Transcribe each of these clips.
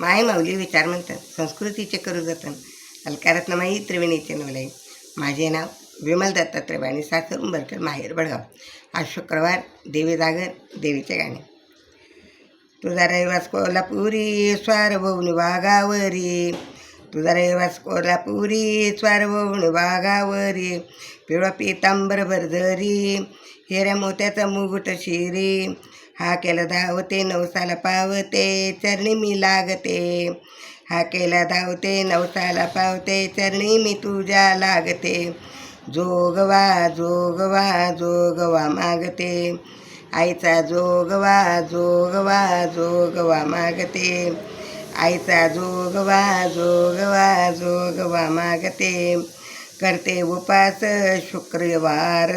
माय माऊली विचार म्हणतात संस्कृतीचे करू जतन. अलकारत्नमाई त्रिवेणीचे नवलाई माझे नाव विमल दत्तात्रय आणि सासर उंबरकर माहेर बडगाव. आज शुक्रवार देवी जागर देवीचे गाणे. तुझा रहिवास कोल्हापुरी स्वार भवनी वाघावरी. तुझा रहिवास कोल्हापुरी स्वार वाघावरी. पिवळा पितांबर भरधरी हिऱ्या मोत्याचा मुगुट शिरी. हा केला धावते नवसाला पावते चरणी मी लागते. हा केला धावते नवसाला पावते चरणी मी तुझ्या लागते. जोगवा जोगवा जोगवा मागते. आईचा जोगवा जोगवा जोगवा मागते. आईचा जोगवा जोगवा जोगवा मागते. करते उपास शुक्रवार.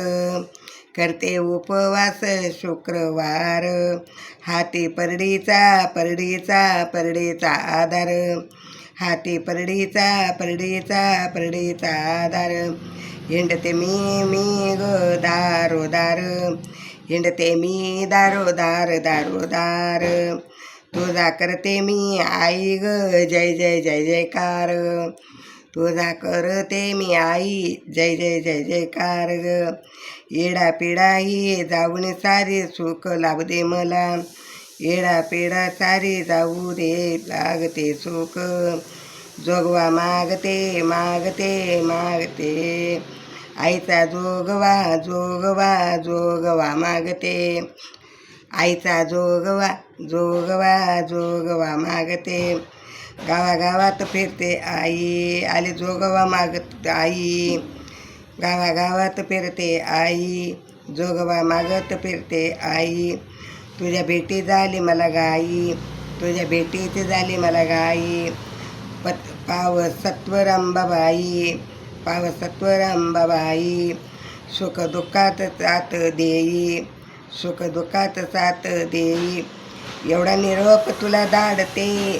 करते उपवास शुक्रवार. हाती परडीचा परडीचा परडीचा आधार. हाती परडीचा परडीचा परडीचा आधार. हिंडते मी मी गो दारोदार हिंडते मी दारोदार दारोदार तुझा करते मी आई ग जय जय जय जयकार. तुझा करते मी आई. जय जय जय जयकार ग. येडा पिढा ही जाऊन सारे सुख लाभ दे मला. येडा पिढा सारी जाऊ दे लागते सुख. जोगवा मागते मागते मागते. आईचा जोगवा जोगवा जोगवा मागते. आईचा जोगवा जोगवा जोगवा मागते. गावागावात फिरते आई. आले जोगवा मागत आई. गावागावात फिरते आई. जोगवा मागत फिरते आई. तुझ्या भेटी झाली मला गाई. तुझ्या भेटीत झाली मला गाई. पत पाव पावसत्वरंबाबाई पाव सुख दुःखात साथ देई. सुख दुःखात साथ देई. एवढा निरोप तुला दाडते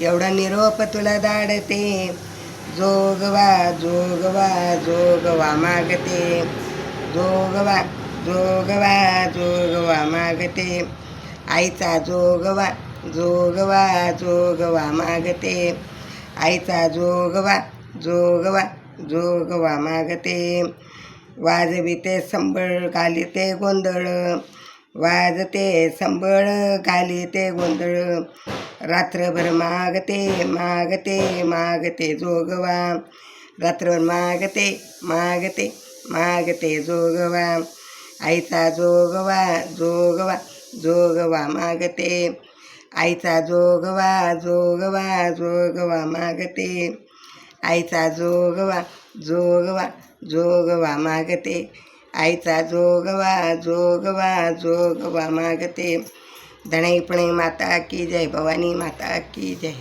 एवढा निरोप तुला दाडते. जोगवा जोगवा जोगवा मागते. जोगवा जोगवा जोगवा मागते. आईचा जोगवा जोगवा जोगवा मागते. आईचा जोगवा जोगवा जोगवा मागते. वाजविते संबळ घालिते गोंधळ. वाजते संबळ घालिते गोंधळ रात्रभर मागते मागते मागते जोगवा. रात्रभर मागते मागते मागते जोगवा. आईचा जोगवा जोगवा जोगवा मागते. आईचा जोगवा जोगवा जोगवा मागते. आईचा जोगवा जोगवा जोगवा मागते. आईचा जोगवा जोगवा जोगवा मागते धणाईपणे माता की जय भवानी माता की जय